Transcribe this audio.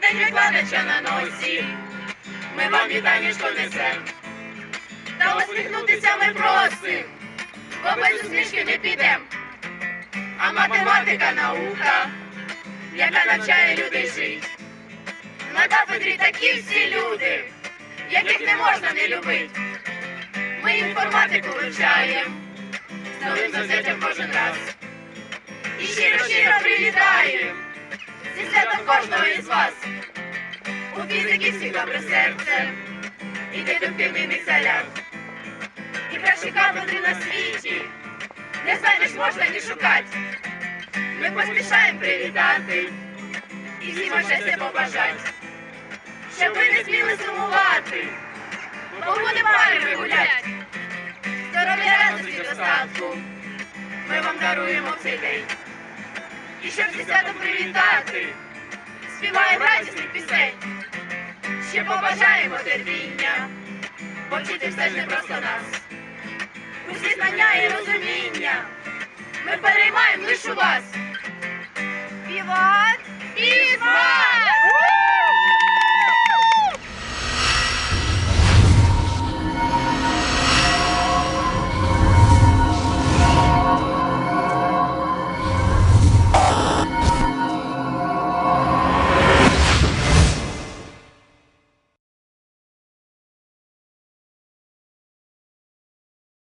день викладача на носі, ми вам вітанечко несем. Та усміхнутися ми просим, бо без усмішки не підем. А математика наука, яка навчає людей жить. На кафедрі такі всі люди, яких не можна не любити. Ми інформатику вивчаємо, з новим завзяттям кожен раз. І щиро-щиро привітаємо зі святом кожного із вас. У фізики всіх добре серце і ти дедуктивний місаляр. І кращі кафедри на світі, не знайдеш можна ні шукати. Ми поспішаємо привітати і всім щастя побажати. Щоб ви не сміли сумувати, бо буде парами гулять. Здоров'я радості достатку, ми вам даруємо цей день. І щоб зі святом привітати, співаємо радісних пісень. Ще побажаємо терпіння, бо діти все ж не просто нас. Усі знання і розуміння ми переймаємо лише у вас.